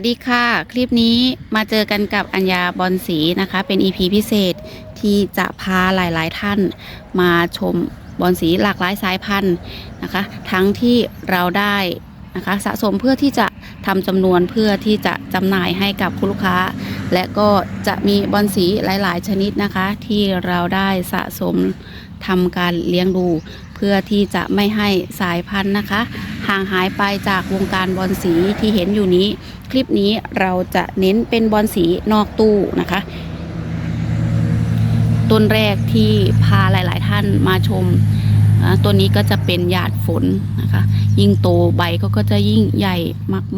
วัสดีค่ะ คลิปนี้มาเจอกันกับอัญญาบอลสีนะคะ เป็น EP พิเศษที่จะพาหลายๆท่านมาชมบอลสีหลากหลายสายพันธุ์นะคะ ทั้งที่เราได้นะคะสะสมเพื่อที่จะทำจำนวนเพื่อที่จะจำหน่ายให้กับคุณลูกค้า และก็จะมีบอลสีหลาย ๆ ชนิดนะคะ ที่เราได้สะสมทำการเลี้ยงดู เพื่อที่จะไม่ให้สายพันธุ์นะคะ ห่างหายไปจากวงการบอลสีที่เห็นอยู่นี้ คลิปนี้เราจะเน้นเป็นบอลสีนอกตู้นะคะต้นแรกที่พาหลาย ๆ ท่านมาชมตัวนี้ก็จะเป็นหยาดฝนนะคะ ยิ่งโตใบก็ก็จะยิ่งใหญ่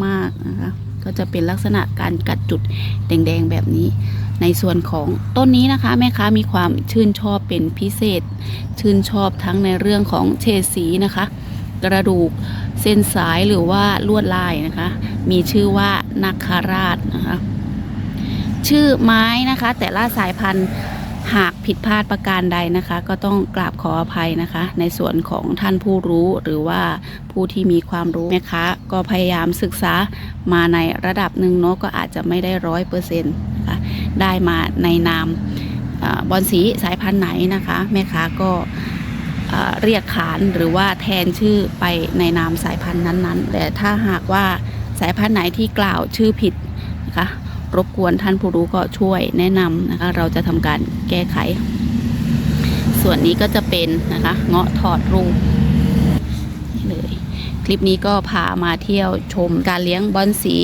มาก ๆ นะคะ ก็จะเป็นลักษณะการกัดจุดแดงๆแบบนี้ ในส่วนของต้นนี้นะคะแม่ค้ามีความชื่นชอบเป็นพิเศษ ชื่นชอบทั้งในเรื่องของเฉดสีนะคะ กระดูกเส้นสายหรือว่าลวดลายนะคะ มีชื่อว่านาคาราชนะคะ ชื่อไม้นะคะ แต่ละสายพันธุ์ หากผิดพลาดประการใดนะคะ ก็ต้องกราบขออภัยนะคะ ในส่วนของท่านผู้รู้หรือว่าผู้ที่มีความรู้นะคะ ก็พยายามศึกษามาในระดับหนึ่งเนาะก็อาจจะไม่ได้ร้อยเปอร์เซ็นต์นะคะได้มาในนามอบอลสีสายพันธุ์ไหนนะคะ แม่ค้าก็เรียกขานหรือว่าแทนชื่อไปในนามสายพันธุ์นั้นๆ แต่ถ้าหากว่าสายพันธุ์ไหนที่กล่าวชื่อผิดนะคะ รบกวนท่านผู้รู้ก็ช่วยแนะนำนะคะ เราจะทำการแก้ไข ส่วนนี้ก็จะเป็นนะคะเงาะถอดรูปนี่เลยคลิปนี้ก็พามาเที่ยวชมการเลี้ยงบอลสี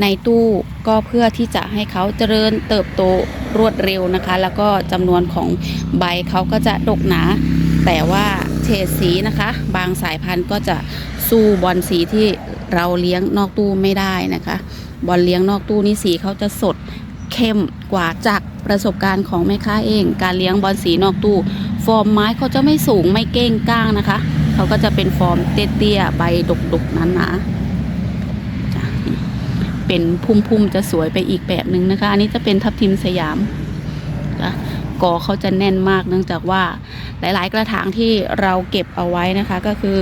ในตู้ก็เพื่อที่จะให้เขาเจริญเติบโตรวดเร็วนะคะ แล้วก็จำนวนของใบเขาก็จะดกหนา แต่ว่าเฉดสีนะคะ บางสายพันธุ์ก็จะสู้บอลสีที่เราเลี้ยงนอกตู้ไม่ได้นะคะ บอลเลี้ยงนอกตู้นี่สีเขาจะสดเข้มกว่าจากประสบการณ์ของแม่ค้าเอง การเลี้ยงบอลสีนอกตู้ ฟอร์มไม้เขาจะไม่สูงไม่เก้งก้างนะคะ เขาก็จะเป็นฟอร์มเตี้ยๆใบดกๆนาๆจ้ะเป็นพุ่มๆจะสวยไปอีกแบบหนึ่งนะคะ อันนี้จะเป็นทับทิมสยามจ้ะกอเขาจะแน่นมากเนื่องจากว่าหลายๆ กระถางที่เราเก็บเอาไว้นะคะก็คือ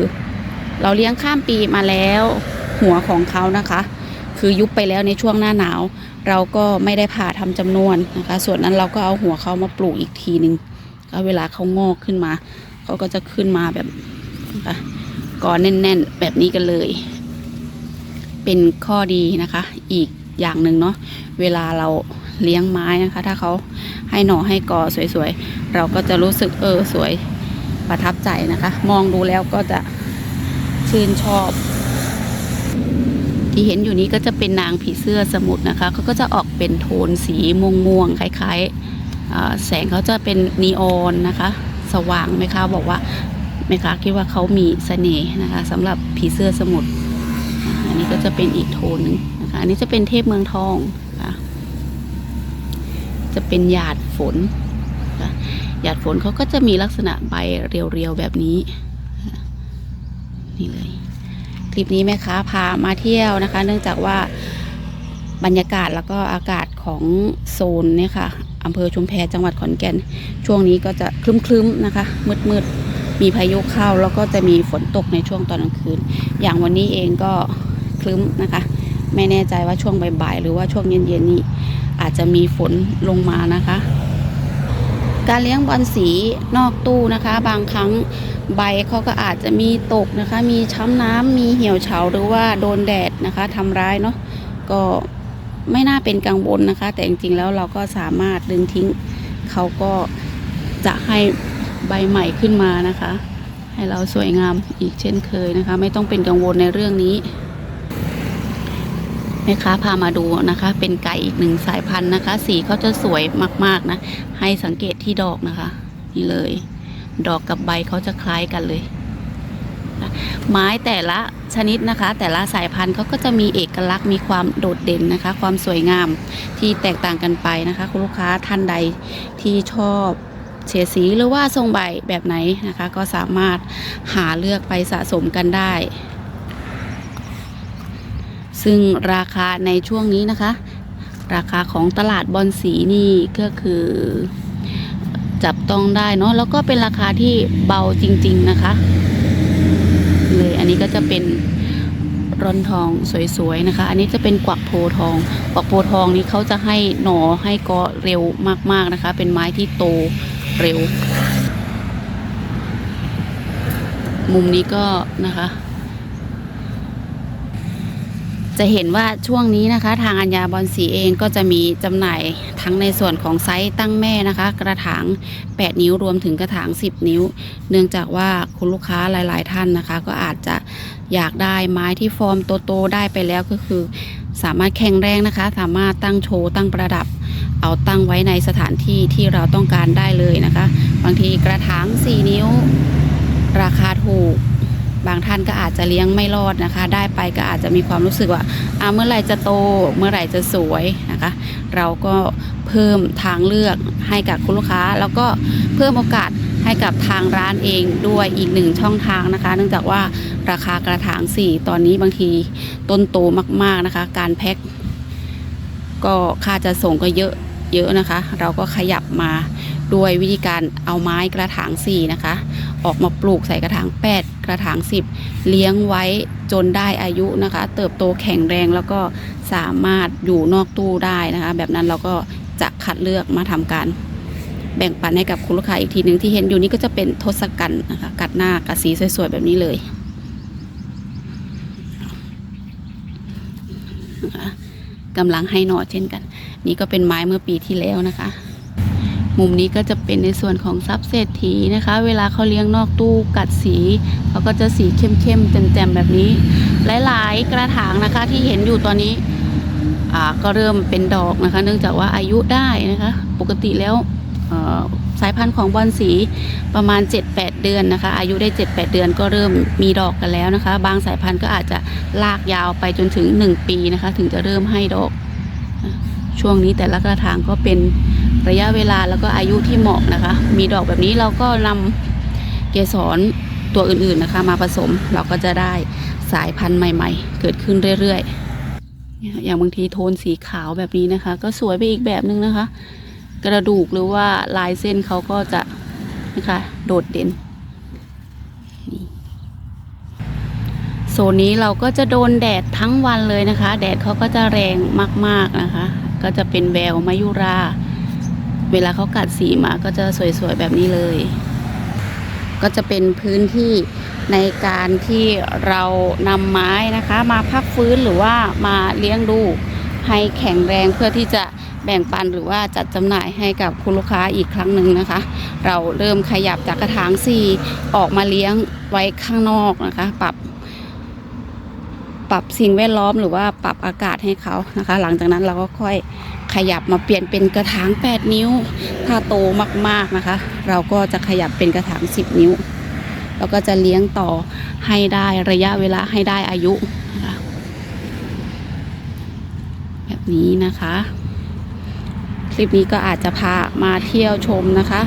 เราเลี้ยงข้ามปีมาแล้วหัวของเขานะคะ คือยุบไปแล้วในช่วงหน้าหนาว เราก็ไม่ได้ผ่าทำจำนวนนะคะ ส่วนนั้นเราก็เอาหัวเขามาปลูกอีกทีหนึ่งก็เวลาเขางอกขึ้นมา เขาก็จะขึ้นมาแบบนะคะกอแน่น ๆ แบบนี้กันเลย เป็นข้อดีนะคะ อีกอย่างหนึ่งเนาะเวลาเราเลี้ยงไม้นะคะ ถ้าเขาให้หน่อให้กอสวยๆ เราก็จะรู้สึกเออสวยประทับใจนะคะ มองดูแล้วก็จะชื่นชอบ ที่เห็นอยู่นี้ก็จะเป็นนางผีเสื้อสมุทรนะคะเขาก็จะออกเป็นโทนสีม่วงม่วงๆคล้ายๆแสงเขาจะเป็นนีออนนะคะ สว่างไหมคะบอกว่าไหมคะคิดว่าเขามีเสน่ห์นะคะสำหรับผีเสื้อสมุทรอันนี้ก็จะเป็นอีกโทนหนึงนะคะอันนี้จะเป็นเทพเมืองทองค่ะจะเป็นหยาดฝนหยาดฝนเขาก็จะมีลักษณะใบเรียวๆแบบนี้นี่เลย คลิปนี้แม่ค้าพามาเที่ยวนะคะ เนื่องจากว่าบรรยากาศแล้วก็อากาศของโซนเนี่ยค่ะอำเภอชุมแพจังหวัดขอนแก่น ช่วงนี้ก็จะคลึ้มๆนะคะ มืดๆ มีพายุเข้าแล้วก็จะมีฝนตกในช่วงตอนกลางคืน อย่างวันนี้เองก็คลึ้มนะคะ ไม่แน่ใจว่าช่วงบ่ายๆ หรือว่าช่วงเย็นๆนี้อาจจะมีฝนลงมานะคะ การเลี้ยงบอลสีนอกตู้นะคะ บางครั้งใบเขาก็อาจจะมีตกนะคะ มีช้ำน้ำมีเหี่ยวเฉาหรือว่าโดนแดดนะคะทำร้ายเนาะก็ไม่น่าเป็นกังวลนะคะ แต่จริงๆแล้วเราก็สามารถดึงทิ้งเขาก็จะให้ใบใหม่ขึ้นมานะคะ ให้เราสวยงามอีกเช่นเคยนะคะ ไม่ต้องเป็นกังวลในเรื่องนี้ แม่ค้าพามาดูนะคะ เป็นไก่อีกหนึ่งสายพันธุ์นะคะ สีเขาจะสวยมาก ๆ นะ ให้สังเกตที่ดอกนะคะ นี่เลย ดอกกับใบเขาจะคล้ายกันเลย ไม้แต่ละชนิดนะคะ แต่ละสายพันธุ์เขาก็จะมีเอกลักษณ์มีความโดดเด่นนะคะ ความสวยงามที่แตกต่างกันไปนะคะ คุณลูกค้าท่านใดที่ชอบเฉดสีหรือว่าทรงใบแบบไหนนะคะ ก็สามารถหาเลือกไปสะสมกันได้ ซึ่งราคาในช่วงนี้นะคะ ราคาของตลาดบอลสีนี่ก็คือ จับต้องได้เนาะแล้วก็เป็นราคาที่เบาจริง ๆนะคะ เลยอันนี้ก็จะเป็นร่อนทองสวยๆนะคะ อันนี้จะเป็นกวักโพทอง กวักโพทองนี้เขาจะให้หนอให้กอเร็วมากๆนะคะ เป็นไม้ที่โตเร็ว มุมนี้ก็นะคะ จะเห็นว่าช่วงนี้นะคะ ทางอัญญาบอลสีเองก็จะมีจำหน่ายทั้งในส่วนของไซส์ตั้งแม่นะคะ กระถาง 8 นิ้วรวมถึงกระถาง 10 นิ้ว เนื่องจากว่าคุณลูกค้าหลาย ๆ ท่านนะคะ ก็อาจจะอยากได้ไม้ที่ฟอร์มโตๆได้ไปแล้วก็คือ สามารถแข็งแรงนะคะ สามารถตั้งโชว์ตั้งประดับ เอาตั้งไว้ในสถานที่ที่เราต้องการได้เลยนะคะ บางทีกระถาง 4 นิ้ว ราคาถูก บางท่านก็อาจจะเลี้ยงไม่รอดนะคะ ได้ไปก็อาจจะมีความรู้สึกว่าอ่าเมื่อไหร่จะโตเมื่อไหร่จะสวยนะคะ เราก็เพิ่มทางเลือกให้กับคุณลูกค้า แล้วก็เพิ่มโอกาสให้กับทางร้านเองด้วยอีกหนึ่งช่องทางนะคะ เนื่องจากว่าราคากระถาง4ตอนนี้บางทีต้นโตมากๆนะคะ การแพ็คก็ค่าจะส่งก็เยอะเยอะนะคะ เราก็ขยับมาด้วยวิธีการเอาไม้กระถาง4นะคะ ออกมาปลูกใส่กระถาง 8 กระถาง 10 เลี้ยงไว้จนได้อายุนะคะ เติบโตแข็งแรงแล้วก็สามารถอยู่นอกตู้ได้นะคะ แบบนั้นเราก็จะคัดเลือกมาทำการแบ่งปันให้กับคุณลูกค้าอีกทีหนึ่งที่เห็นอยู่นี่ก็จะเป็นทศกัณฐ์นะคะกัดหน้ากัดสีสวยๆ แบบนี้เลยนะคะกำลังให้หนอเช่นกัน นี่ก็เป็นไม้เมื่อปีที่แล้วนะคะ มุมนี้ก็จะเป็นในส่วนของซับเศรษฐีนะคะ เวลาเขาเลี้ยงนอกตู้กัดสีเขาก็จะสีเข้มๆแจ่มๆแบบนี้ หลายๆกระถางนะคะที่เห็นอยู่ตอนนี้ก็เริ่มเป็นดอกนะคะ เนื่องจากว่าอายุได้นะคะ ปกติแล้วสายพันธุ์ของบอลสีประมาณ 7-8 เดือนนะคะ อายุได้ 7-8 เดือนก็เริ่มมีดอกกันแล้วนะคะ บางสายพันธุ์ก็อาจจะลากยาวไปจนถึง 1 ปีนะคะ ถึงจะเริ่มให้ดอก ช่วงนี้แต่ละกระถางก็เป็น ระยะเวลาแล้วก็อายุที่เหมาะนะคะ มีดอกแบบนี้เราก็นำเกสรตัวอื่นๆนะคะ มาผสมเราก็จะได้สายพันธุ์ใหม่ ๆ เกิดขึ้นเรื่อยๆอย่างบางทีโทนสีขาวแบบนี้นะคะ ก็สวยไปอีกแบบนึงนะคะ กระดูกหรือว่าลายเส้นเขาก็จะนะคะโดดเด่นโซนนี้เราก็จะโดนแดดทั้งวันเลยนะคะ แดดเขาก็จะแรงมากๆนะคะ ก็จะเป็นแววมายุรา เวลาเขากัดสีมาก็จะสวยๆแบบนี้เลย ก็จะเป็นพื้นที่ในการที่เรานำไม้นะคะ มาพักฟื้นหรือว่ามาเลี้ยงดูให้แข็งแรงเพื่อที่จะแบ่งปันหรือว่าจัดจำหน่ายให้กับคุณลูกค้าอีกครั้งหนึ่งนะคะ เราเริ่มขยับจากกระถางสี่ออกมาเลี้ยงไว้ข้างนอกนะคะ ปรับ ปรับสิ่งแวดล้อมหรือว่าปรับอากาศให้เขานะคะ หลังจากนั้นเราก็ค่อย ขยับมาเปลี่ยนเป็นกระถาง 8 นิ้ว ถ้าโตมากๆนะคะ เราก็จะขยับเป็นกระถาง 10 นิ้ว แล้วก็จะเลี้ยงต่อให้ได้ระยะเวลาให้ได้อายุนะคะแบบนี้นะคะ คลิปนี้ก็อาจจะพามาเที่ยวชมนะคะ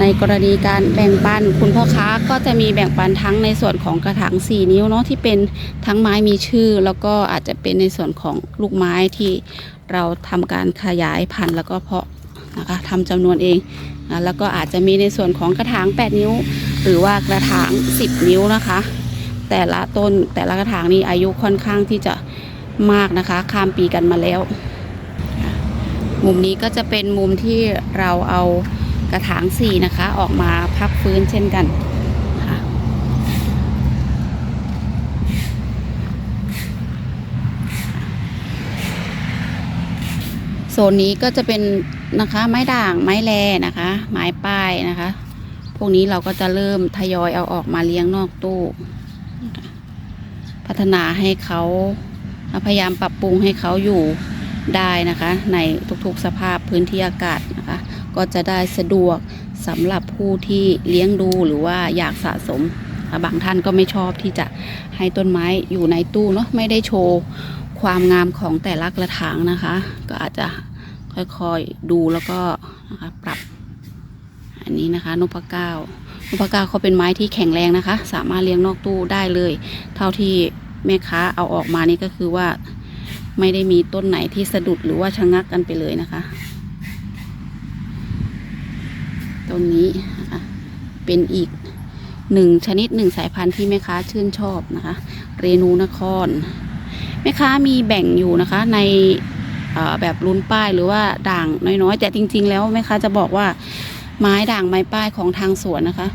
ในกรณีการแบ่งปันคุณพ่อค้าก็จะมีแบ่งปันทั้งในส่วนของกระถาง4 นิ้วเนาะที่เป็นทั้งไม้มีชื่อ แล้วก็อาจจะเป็นในส่วนของลูกไม้ที่เราทำการขยายพันธุ์แล้วก็เพาะนะคะทำจำนวนเองนะแล้วก็อาจจะมีในส่วนของกระถาง 8 นิ้ว หรือว่ากระถาง 10 นิ้วนะคะ แต่ละต้นแต่ละกระถางนี้อายุค่อนข้างที่จะมากนะคะ ข้ามปีกันมาแล้ว มุมนี้ก็จะเป็นมุมที่เราเอา กระถางสี่นะคะ ออกมาพักฟื้นเช่นกันโซนนี้ก็จะเป็นนะคะไม้ด่างไม้แลนะคะ ไม้ป้ายนะคะ พวกนี้เราก็จะเริ่มทยอยเอาออกมาเลี้ยงนอกตู้ พัฒนาให้เขาพยายามปรับปรุงให้เขาอยู่ได้นะคะ ในทุกๆสภาพพื้นที่อากาศนะคะ ก็จะได้สะดวกสำหรับผู้ที่เลี้ยงดูหรือว่าอยากสะสมบางท่านก็ไม่ชอบที่จะให้ต้นไม้อยู่ในตู้เนาะไม่ได้โชว์ความงามของแต่ละกระถางนะคะ ก็อาจจะค่อยๆดูแล้วก็นะคะปรับ อันนี้นะคะนพเก้านพเก้าเขาเป็นไม้ที่แข็งแรงนะคะ สามารถเลี้ยงนอกตู้ได้เลย เท่าที่แม่ค้าเอาออกมานี่ก็คือว่าไม่ได้มีต้นไหนที่สะดุดหรือว่าชะงักกันไปเลยนะคะ ต้นนี้เป็นอีกหนึ่งชนิดหนึ่งสายพันธุ์ที่แม่ค้าชื่นชอบนะคะ เรนูนคร แม่ค้ามีแบ่งอยู่นะคะในแบบลุ้นป้ายหรือว่าด่างน้อยๆ แต่จริง ๆ แล้วแม่ค้าจะบอกว่าไม้ด่างไม้ป้ายของทางสวนนะคะ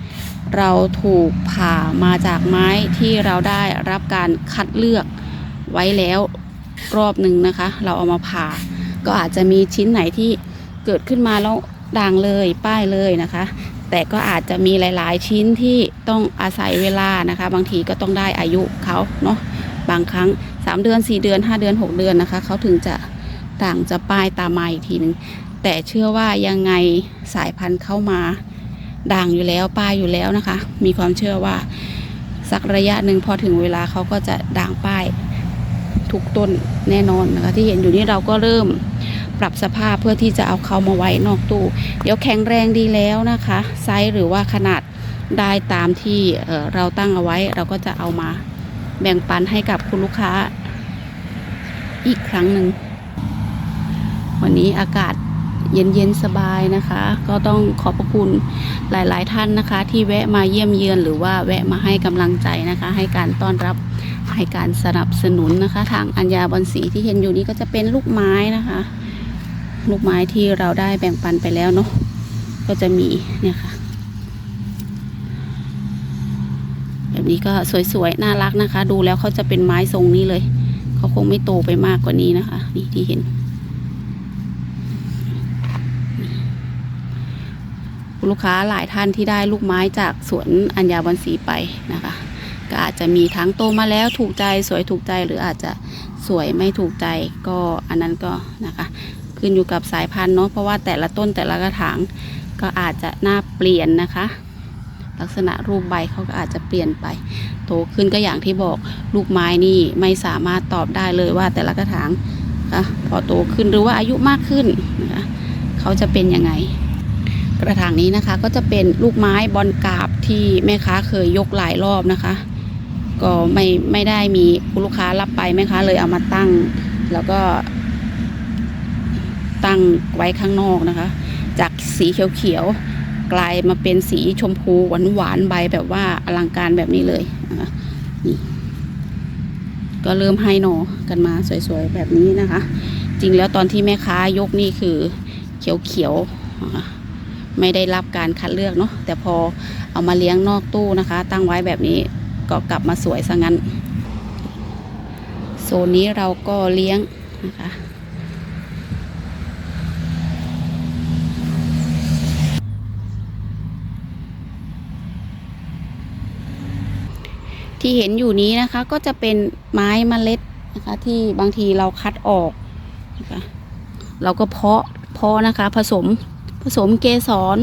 เราถูกผ่ามาจากไม้ที่เราได้รับการคัดเลือกไว้แล้วรอบหนึ่งนะคะ เราเอามาผ่า ก็อาจจะมีชิ้นไหนที่เกิดขึ้นมาแล้ว ด่างเลยป้ายเลยนะคะ แต่ก็อาจจะมีหลาย ๆ ชิ้นที่ต้องอาศัยเวลานะคะ บางทีก็ต้องได้อายุเขาเนาะบางครั้ง 3 เดือน 4 เดือน 5 เดือน 6 เดือนนะคะเขาถึงจะด่างจะป้ายตามมาอีกทีหนึ่งแต่เชื่อว่ายังไงสายพันธุ์เข้ามาด่างอยู่แล้วป้ายอยู่แล้วนะคะ มีความเชื่อว่าสักระยะหนึ่งพอถึงเวลาเขาก็จะด่างป้ายทุกต้นแน่นอนนะคะ ที่เห็นอยู่นี่เราก็เริ่ม ปรับสภาพเพื่อที่จะเอาเขามาไว้นอกตู้ เดี๋ยวแข็งแรงดีแล้วนะคะ ไซส์หรือว่าขนาดได้ตามที่เราตั้งเอาไว้ เราก็จะเอามาแบ่งปันให้กับคุณลูกค้าอีกครั้งหนึ่ง วันนี้อากาศเย็นๆสบายนะคะ ก็ต้องขอบพระคุณหลายๆท่านนะคะ ที่แวะมาเยี่ยมเยือนหรือว่าแวะมาให้กำลังใจนะคะ ให้การต้อนรับให้การสนับสนุนนะคะ ทางอัญญาบอนสีที่เห็นอยู่นี้ก็จะเป็นลูกไม้นะคะ ลูกไม้ที่เราได้แบ่งปันไปแล้วเนาะก็จะมีเนี่ยค่ะ แบบนี้ก็สวยๆ น่ารักนะคะ ดูแล้วเขาจะเป็นไม้ทรงนี้เลย เขาคงไม่โตไปมากกว่านี้นะคะ นี่ที่เห็นลูกค้าหลายท่านที่ได้ลูกไม้จากสวนอัญญาบันสีไปนะคะ ก็อาจจะมีทั้งโตมาแล้วถูกใจสวยถูกใจหรืออาจจะสวยไม่ถูกใจก็อันนั้นก็นะคะ ขึ้นอยู่กับสายพันธุ์เนาะเพราะว่าแต่ละต้นแต่ละกระถางก็อาจจะหน้าเปลี่ยนนะคะ ลักษณะรูปใบเขาก็อาจจะเปลี่ยนไป โตขึ้นก็อย่างที่บอกลูกไม้นี่ไม่สามารถตอบได้เลยว่าแต่ละกระถางค่ะพอโตขึ้นหรือว่าอายุมากขึ้นนะคะเขาจะเป็นยังไง กระถางนี้นะคะก็จะเป็นลูกไม้บอลกาบที่แม่ค้าเคยยกหลายรอบนะคะ ก็ไม่ไม่ได้มีคุณลูกค้ารับไปแม่ค้าเลยเอามาตั้ง แล้วก็ ตั้งไว้ข้างนอกนะคะ จากสีเขียวๆกลายมาเป็นสีชมพูหวานๆใบแบบว่าอลังการแบบนี้เลยนะคะนี่ก็เริ่มให้หนอกันมาสวยๆแบบนี้นะคะ จริงแล้วตอนที่แม่ค้ายกนี่คือเขียวๆไม่ได้รับการคัดเลือกเนาะแต่พอเอามาเลี้ยงนอกตู้นะคะ ตั้งไว้แบบนี้ก็กลับมาสวยซะงั้นโซนนี้เราก็เลี้ยงนะคะ ที่เห็นอยู่นี้นะคะ ก็จะเป็นไม้เมล็ดนะคะ ที่บางทีเราคัดออกนะคะเราก็เพาะเพาะนะคะ ผสมผสมเกสร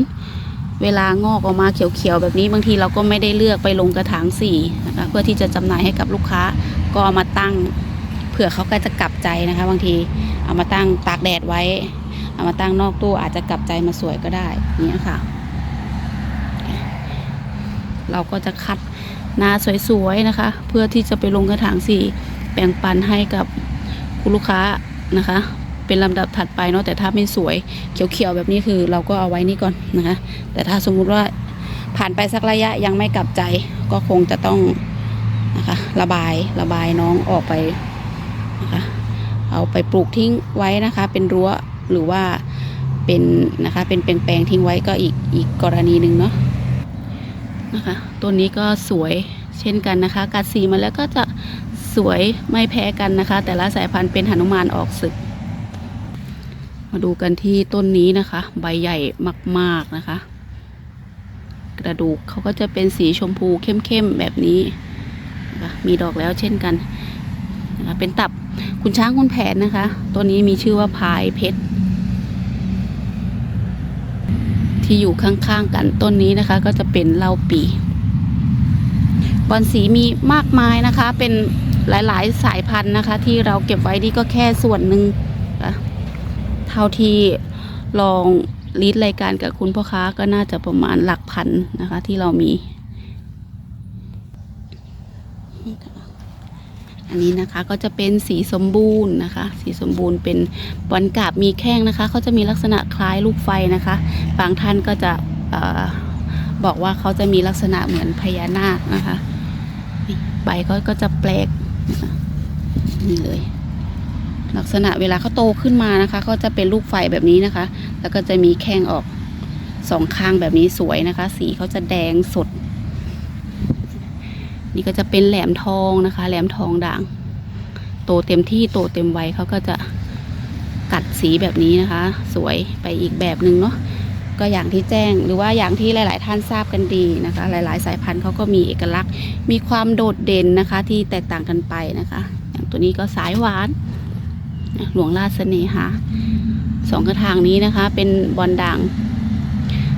เวลางอกออกมาเขียวๆแบบนี้บางทีเราก็ไม่ได้เลือกไปลงกระถางสีนะคะเพื่อที่จะจำหน่ายให้กับลูกค้าก็ามาตั้งเผื่อเขาก็จะกลับใจนะคะ บางทีเอามาตั้งตากแดดไว้ เอามาตั้งนอกตู้อาจจะกลับใจมาสวยก็ได้เนี้ยค่ะ เราก็จะคัด นาสวยๆนะคะ เพื่อที่จะไปลงกระถางสีแบ่งปันให้กับคุณลูกค้านะคะ เป็นลำดับถัดไปเนาะแต่ถ้าไม่สวยเขียวๆแบบนี้คือเราก็เอาไว้นี่ก่อนนะคะ แต่ถ้าสมมุติว่าผ่านไปสักระยะยังไม่กลับใจก็คงจะต้องนะคะระบายระบายน้องออกไปนะคะเอาไปปลูกทิ้งไว้นะคะ เป็นรั้วหรือว่าเป็นนะคะเป็นแปลงๆทิ้งไว้ก็อีกอีกกรณีหนึ่งเนาะ นะคะ ตัวนี้ก็สวยเช่นกันนะคะ กัดสีมาแล้วก็จะสวยไม่แพ้กันนะคะ แต่ละสายพันธุ์เป็นหนุมานออกศึก มาดูกันที่ต้นนี้นะคะ ใบใหญ่มากๆนะคะ กระดูกเขาก็จะเป็นสีชมพูเข้มๆแบบนี้นะคะมีดอกแล้วเช่นกันนะคะเป็นตับคุณช้างคุณแผนนะคะ ตัวนี้มีชื่อว่าพายเพชร ที่อยู่ข้างๆกันต้นนี้นะคะ ก็จะเป็นเล้าปีบอนสีมีมากมายนะคะ เป็นหลายๆสายพันธุ์นะคะ ที่เราเก็บไว้นี่ก็แค่ส่วนหนึ่งเท่าที่ลองลีดรายการกับคุณพ่อค้าก็น่าจะประมาณหลักพันนะคะ ที่เรามี อันนี้นะคะก็จะเป็นสีสมบูรณ์นะคะ สีสมบูรณ์เป็นบอลกาบมีแข้งนะคะเขาจะมีลักษณะคล้ายลูกไฟนะคะ บางท่านก็จะออบอกว่าเขาจะมีลักษณะเหมือนพญานาคนะคะใบเขาก็จะแปลกนี่เลย ลักษณะเวลาเขาโตขึ้นมานะคะเขาจะเป็นลูกไฟแบบนี้นะคะ แล้วก็จะมีแข้งออกสองข้างแบบนี้สวยนะคะ สีเขาจะแดงสด นี่ก็จะเป็นแหลมทองนะคะ แหลมทองด่าง โตเต็มที่โตเต็มวัยเขาก็จะกัดสีแบบนี้นะคะ สวยไปอีกแบบหนึ่งเนาะก็อย่างที่แจ้งหรือว่าอย่างที่หลาย ๆ ท่านทราบกันดีนะคะ หลาย ๆ สายพันธุ์เขาก็มีเอกลักษณ์ มีความโดดเด่นนะคะ ที่แตกต่างกันไปนะคะ อย่างตัวนี้ก็สายหวาน หลวงราชเสน่หาสองกระถางนี้นะคะ เป็นบอลด่าง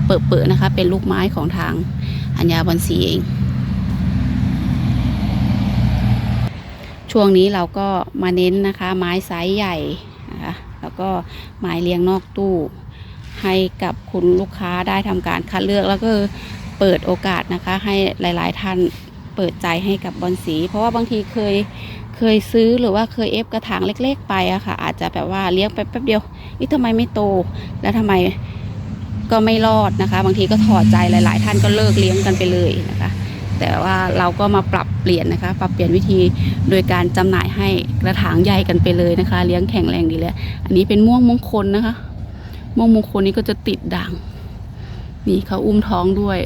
เปิดๆนะคะ เป็นลูกไม้ของทางอัญญาบอลสีเอง ช่วงนี้เราก็มาเน้นนะคะ ไม้ไซส์ใหญ่นะคะแล้วก็ไม้เลี้ยงนอกตู้ให้กับคุณลูกค้าได้ทำการคัดเลือกแล้วก็เปิดโอกาสนะคะให้หลาย ๆ ท่านเปิดใจให้กับบอลสี เพราะว่าบางทีเคยเคยซื้อหรือว่าเคยเอฟกระถางเล็ก ๆ ไปอะค่ะ อาจจะแบบว่าเลี้ยงไปแป๊บเดียวนี่ทำไมไม่โต แล้วทำไมก็ไม่รอดนะคะ บางทีก็ถอดใจหลาย ๆ ท่านก็เลิกเลี้ยงกันไปเลยนะคะ แต่ว่าเราก็มาปรับเปลี่ยนนะคะ ปรับเปลี่ยนวิธีโดยการจำหน่ายให้กระถางใหญ่กันไปเลยนะคะ เลี้ยงแข็งแรงดีแล้ว อันนี้เป็นม่วงมงคลนะคะ ม่วงมงคลนี้ก็จะติดด่าง นี่เขาอุ้มท้องด้วย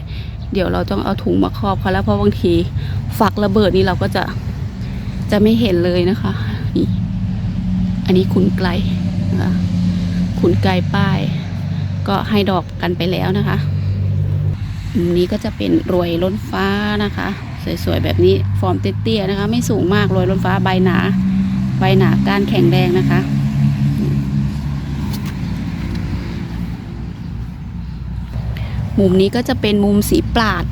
เดี๋ยวเราต้องเอาถุงมาครอบเขาแล้วเพราะบางทีฝักระเบิดนี่เราก็จะจะไม่เห็นเลยนะคะนี่อันนี้ขุนไกลนะคะขุนไกลป้าย ก็ให้ดอกกันไปแล้วนะคะ นี้ก็จะเป็นรวยล้นฟ้านะคะ สวยๆแบบนี้ฟอร์มเตี้ยๆนะคะ ไม่สูงมากรวยล้นฟ้าใบหนา ใบหนาก้านแข็งแรงนะคะมุมนี้ก็จะเป็นมุมสีปราด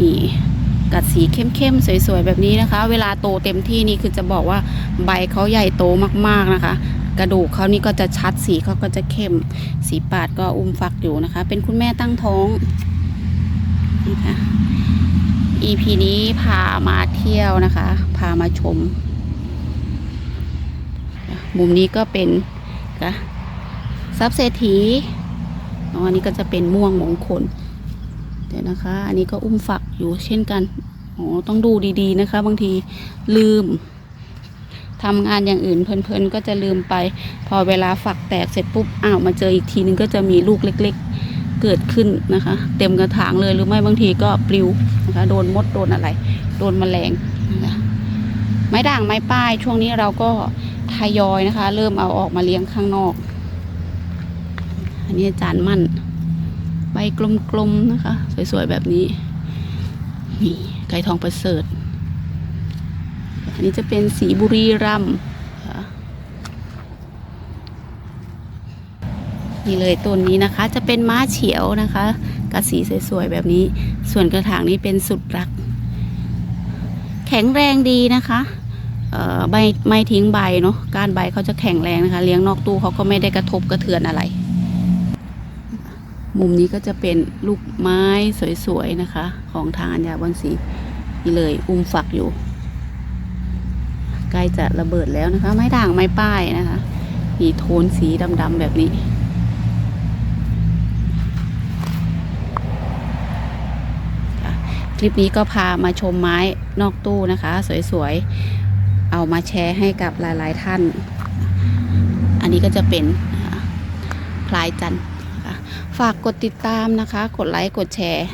นี่กัดสีเข้มๆ สวยๆ แบบนี้นะคะ เวลาโตเต็มที่นี่คือจะบอกว่าใบเขาใหญ่โตมากๆนะคะ กระดูกเขานี่ก็จะชัดสีเขาก็จะเข้ม สีปาดก็อุ้มฟักอยู่นะคะ เป็นคุณแม่ตั้งท้องนะคะ EP นี้พามาเที่ยวนะคะ พามาชม มุมนี้ก็เป็นค่ะซับเศรษฐีอันนี้ก็จะเป็นม่วงมงคล เดี๋ยวนะคะ อันนี้ก็อุ้มฝักอยู่เช่นกัน อ๋อ ต้องดูดีๆนะคะ บางทีลืม ทำงานอย่างอื่นเพลินๆก็จะลืมไป พอเวลาฝักแตกเสร็จปุ๊บอ้าวมาเจออีกทีนึงก็จะมีลูกเล็ก ๆ เกิดขึ้นนะคะ เต็มกระถางเลยหรือไม่บางทีก็ปลิวนะคะโดนมดโดนอะไร โดนแมลงนะคะไม้ด่างไม้ป้ายช่วงนี้เราก็ทยอยนะคะ เริ่มเอาออกมาเลี้ยงข้างนอก อันนี้อาจารย์มั่น ใบกลมๆนะคะ สวยๆแบบนี้ นี่ไก่ทองประเสริฐ นนี้จะเป็นสีบุรีรัมย์นี่เลยต้นนี้นะคะจะเป็นม้าเฉียวนะคะกระสีสวยๆแบบนี้ ส่วนกระถางนี้เป็นสุดรัก แข็งแรงดีนะคะใบไม่ทิ้งใบเนาะก้านใบเขาจะแข็งแรงนะคะ เลี้ยงนอกตู้เขาก็ไม่ได้กระทบกระเทือนอะไร มุมนี้ก็จะเป็นลูกไม้สวยๆนะคะ ของทางอัญญาบอนสีนี่เลยอุ้มฝักอยู่ ใกล้จะระเบิดแล้วนะคะ ไม้ด่างไม้ป้ายนะคะ มีโทนสีดำๆแบบนี้คลิปนี้ก็พามาชมไม้นอกตู้นะคะ สวยๆ เอามาแชร์ให้กับหลายๆท่าน อันนี้ก็จะเป็นพลายจันทร์ฝากกดติดตามนะคะ กดไลค์กดแชร์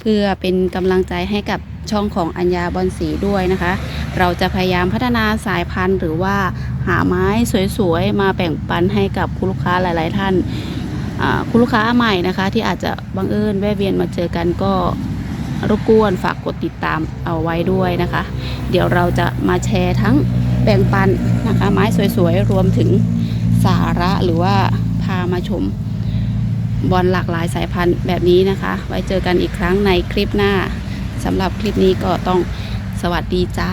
เพื่อเป็นกำลังใจให้กับช่องของอัญญาบอนสีด้วยนะคะ เราจะพยายามพัฒนาสายพันธุ์ หรือว่าหาไม้สวยๆ มาแบ่งปันให้กับคุณลูกค้าหลาย ๆ ท่านคุณลูกค้าใหม่นะคะ ที่อาจจะบังเอิญแวะเวียนมาเจอกันก็รบกวนฝากกดติดตามเอาไว้ด้วยนะคะ เดี๋ยวเราจะมาแชร์ทั้งแบ่งปันนะคะไม้สวยๆ รวมถึงสาระหรือว่าพามาชมบอลหลากหลายสายพันธุ์แบบนี้นะคะ ไว้เจอกันอีกครั้งในคลิปหน้าสำหรับคลิปนี้ก็ต้อง สวัสดีจ้า